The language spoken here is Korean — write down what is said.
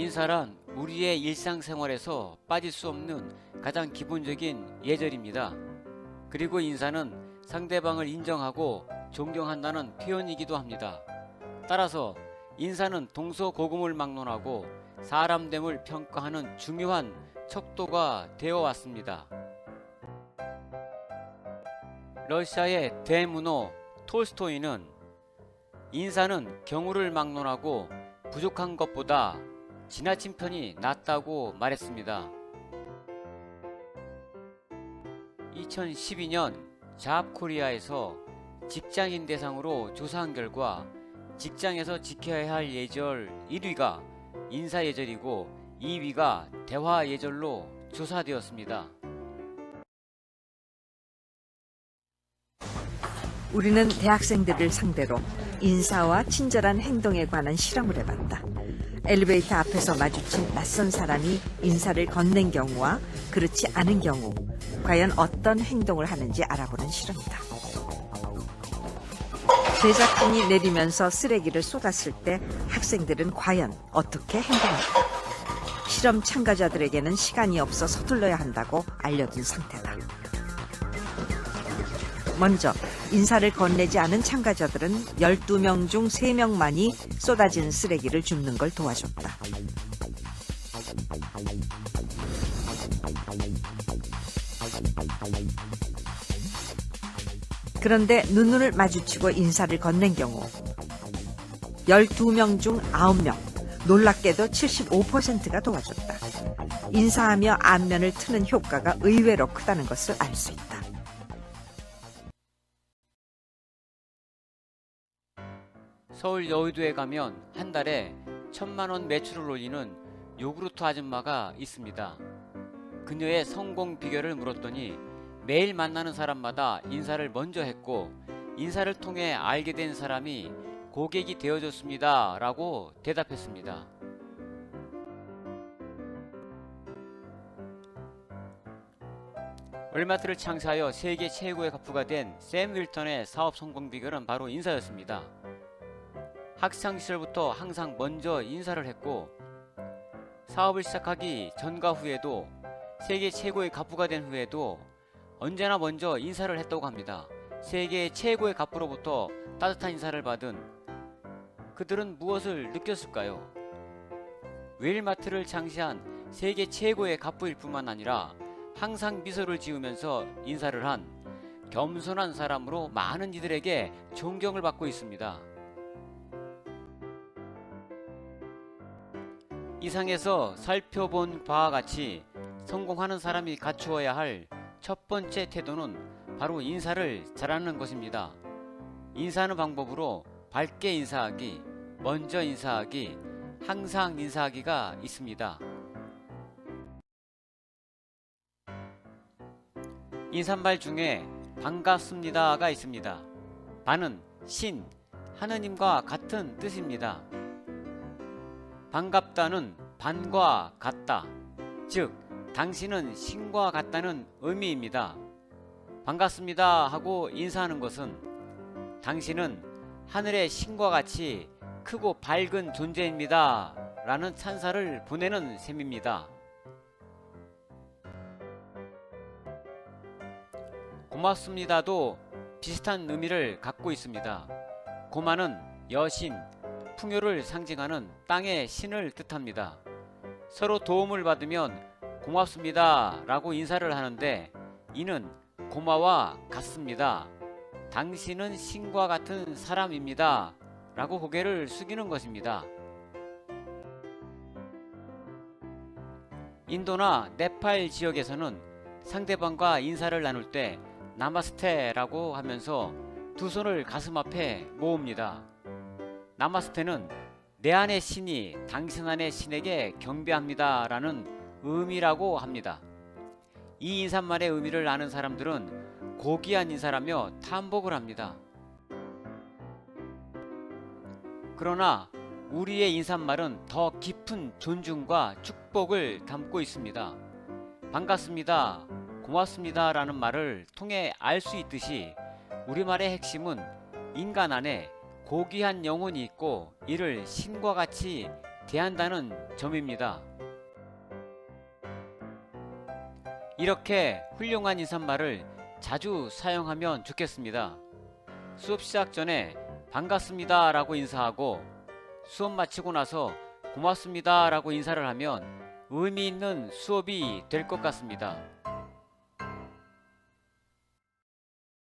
인사란 우리의 일상생활에서 빠질 수 없는 가장 기본적인 예절입니다. 그리고 인사는 상대방을 인정하고 존경한다는 표현이기도 합니다. 따라서 인사는 동서고금을 막론하고 사람됨을 평가하는 중요한 척도가 되어 왔습니다. 러시아의 대문호 톨스토이는 인사는 경우를 막론하고 부족한 것보다 지나친 편이 낫다고 말했습니다. 2012년 잡코리아에서 직장인 대상으로 조사한 결과 직장에서 지켜야 할 예절 1위가 인사 예절이고 2위가 대화 예절로 조사되었습니다. 우리는 대학생들을 상대로 인사와 친절한 행동에 관한 실험을 해봤다. 엘리베이터 앞에서 마주친 낯선 사람이 인사를 건넨 경우와 그렇지 않은 경우, 과연 어떤 행동을 하는지 알아보는 실험이다. 제작진이 내리면서 쓰레기를 쏟았을 때 학생들은 과연 어떻게 행동할까? 실험 참가자들에게는 시간이 없어 서둘러야 한다고 알려둔 상태다. 먼저 인사를 건네지 않은 참가자들은 12명 중 3명만이 쏟아진 쓰레기를 줍는 걸 도와줬다. 그런데 눈눈을 마주치고 인사를 건넨 경우 12명 중 9명, 놀랍게도 75%가 도와줬다. 인사하며 안면을 트는 효과가 의외로 크다는 것을 알 수 있다. 서울 여의도에 가면 한 달에 천만 원 매출을 올리는 요구르트 아줌마가 있습니다. 그녀의 성공 비결을 물었더니 매일 만나는 사람마다 인사를 먼저 했고 인사를 통해 알게 된 사람이 고객이 되어줬습니다. 라고 대답했습니다. 월마트를 창시하여 세계 최고의 가프가 된 샘 윌턴의 사업 성공 비결은 바로 인사였습니다. 학창 시절부터 항상 먼저 인사를 했고 사업을 시작하기 전과 후에도 세계 최고의 가부가 된 후에도 언제나 먼저 인사를 했다고 합니다. 세계 최고의 가부로부터 따뜻한 인사를 받은 그들은 무엇을 느꼈을까요? 웨일마트를 창시한 세계 최고의 가부일 뿐만 아니라 항상 미소를 지으면서 인사를 한 겸손한 사람으로 많은 이들에게 존경을 받고 있습니다. 이상에서 살펴본 바와 같이 성공하는 사람이 갖추어야 할 첫 번째 태도는 바로 인사를 잘하는 것입니다. 인사하는 방법으로 밝게 인사하기, 먼저 인사하기, 항상 인사하기가 있습니다. 인사말 중에 반갑습니다가 있습니다. 반은 신, 하느님과 같은 뜻입니다. 반갑다는 반과 같다. 즉, 당신은 신과 같다는 의미입니다. 반갑습니다 하고 인사하는 것은 당신은 하늘의 신과 같이 크고 밝은 존재입니다. 라는 찬사를 보내는 셈입니다. 고맙습니다도 비슷한 의미를 갖고 있습니다. 고마는 여신, 풍요를 상징하는 땅의 신을 뜻합니다. 서로 도움을 받으면 고맙습니다 라고 인사를 하는데 이는 고마와 같습니다. 당신은 신과 같은 사람입니다 라고 고개를 숙이는 것입니다. 인도나 네팔 지역에서는 상대방과 인사를 나눌 때 나마스테라고 하면서 두 손을 가슴 앞에 모읍니다. 나마스테는 내 안의 신이 당신 안의 신에게 경배합니다 라는 의미라고 합니다. 이 인사말의 의미를 아는 사람들은 고귀한 인사라며 탐복을 합니다. 그러나 우리의 인사말은 더 깊은 존중과 축복을 담고 있습니다. 반갑습니다. 고맙습니다. 라는 말을 통해 알 수 있듯이 우리말의 핵심은 인간 안에 고귀한 영혼이 있고 이를 신과 같이 대한다는 점입니다. 이렇게 훌륭한 인사말을 자주 사용하면 좋겠습니다. 수업 시작 전에 반갑습니다 라고 인사하고 수업 마치고 나서 고맙습니다 라고 인사를 하면 의미 있는 수업이 될 것 같습니다.